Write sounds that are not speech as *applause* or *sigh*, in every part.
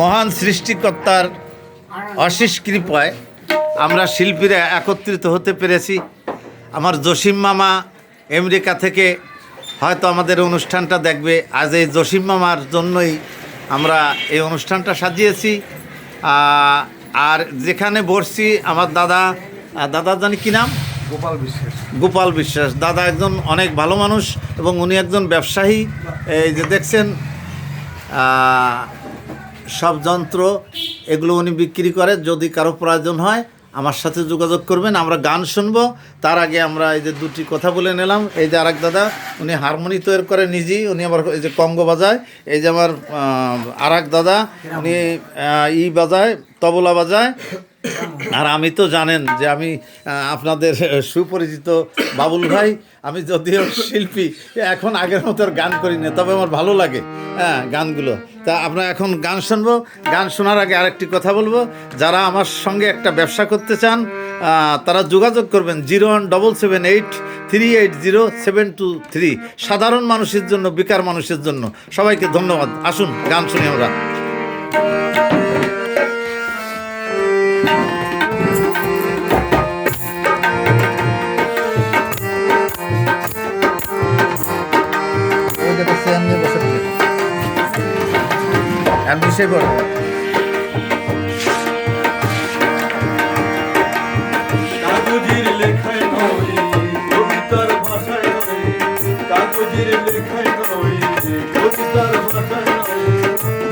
মহান সৃষ্টিকর্তার অশেষ কৃপায় আমরা শিল্পীরা একত্রিত হতে পেরেছি। আমার জসিম মামা আমেরিকা থেকে হয়তো আমাদের অনুষ্ঠানটা দেখবে। আজ এই জসিম মামার জন্যই আমরা এই অনুষ্ঠানটা সাজিয়েছি। আর যেখানে বসছি আমার দাদা দাদা জানি কী নাম? গোপাল বিশ্বাস। গোপাল বিশ্বাস। দাদা একজন অনেক ভালো মানুষ এবং উনি একজন ব্যবসায়ী। এই যে দেখছেন সব যন্ত্র এগুলো উনি বিক্রি করে, যদি কারও প্রয়োজন হয়, আমার সাথে যোগাযোগ করবেন, আমরা গান শুনব। তার আগে আমরা এই যে দুটি কথা বলে নিলাম। এই যে আরেক দাদা, উনি হারমোনি তৈরি করে নিজেই, উনি আমার এই যে কঙ্গ বাজায়। এই যে আমার আরাক দাদা, উনি ই বাজায়, তবলা বাজায়। *coughs* আর আমি তো জানেন যে আমি আপনাদের সুপরিচিত বাবুল ভাই, আমি যদিও শিল্পী, এখন আগের মতো গান করি না, তবে আমার ভালো লাগে হ্যাঁ গানগুলো। তা আপনার এখন গান শুনব, গান শোনার আগে আরেকটি কথা বলব, যারা আমার সঙ্গে একটা ব্যবসা করতে চান তারা যোগাযোগ করবেন zero one double seven eight three eight zero seven two three. সাধারণ মানুষের জন্য, বেকার মানুষের জন্য সবাইকে ধন্যবাদ। আসুন, গান শুনি আমরা।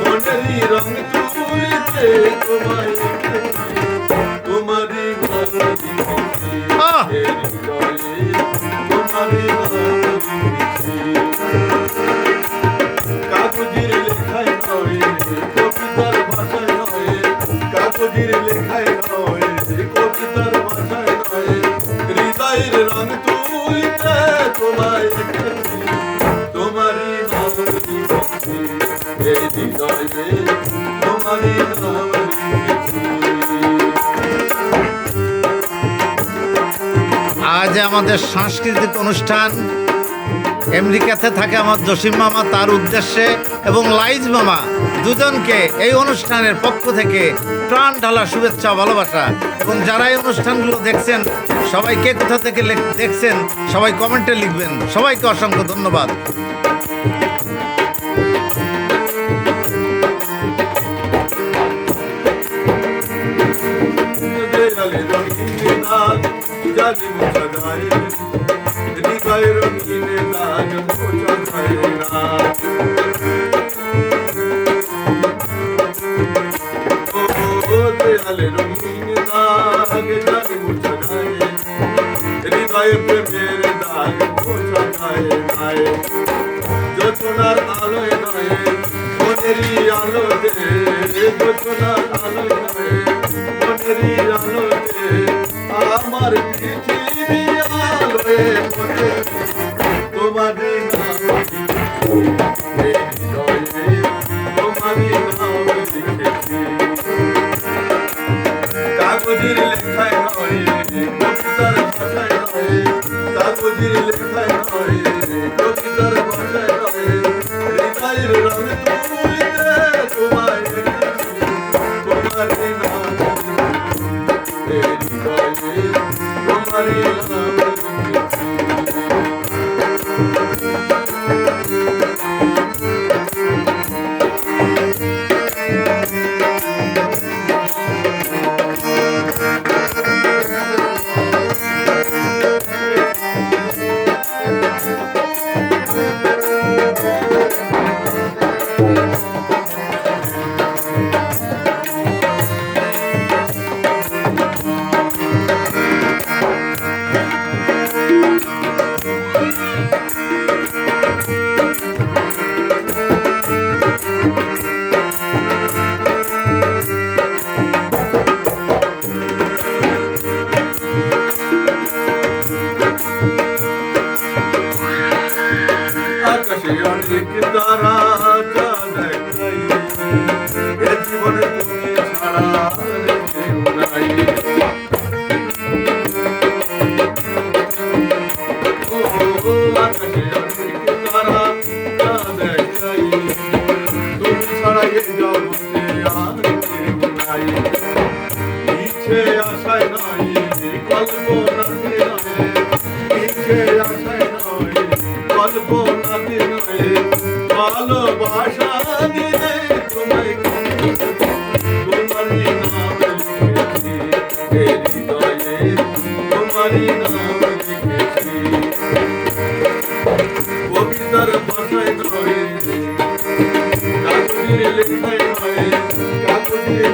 মনেরই রং তুলিতে তোমায়। আজ আমাদের সাংস্কৃতিক অনুষ্ঠান। আমেরিকাতে থাকে আমার জসিম মামা, তার উদ্দেশ্যে এবং লাইজ মামা দুজনকে এই অনুষ্ঠানের পক্ষ থেকে প্রাণ ঢালা শুভেচ্ছা ভালোবাসা। এবং যারা এই অনুষ্ঠানগুলো দেখছেন, সবাইকে কোথা থেকে দেখছেন, সবাই কমেন্টে লিখবেন। সবাইকে অসংখ্য ধন্যবাদ। kale rongine nag jadi musadai jadi kai rongine nag pujan kai nag Ale rongine nag jadi musadai jadi kai mere nag pujan kai nag jo tunar aloy noye moneri alo de jo tunar লেখায় নয় কবিতার ভাষায় নয় কাগজের লেখায় নয়। দ্বারা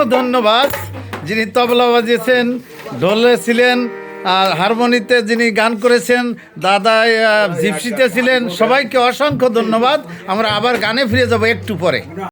অসংখ্য ধন্যবাদ। যিনি তবলা বাজিয়েছেন, ঢোলে ছিলেন, আর হারমোনিতে যিনি গান করেছেন, দাদা জিপসিতে ছিলেন, সবাইকে অসংখ্য ধন্যবাদ। আমরা আবার গানে ফিরে যাব একটু পরে।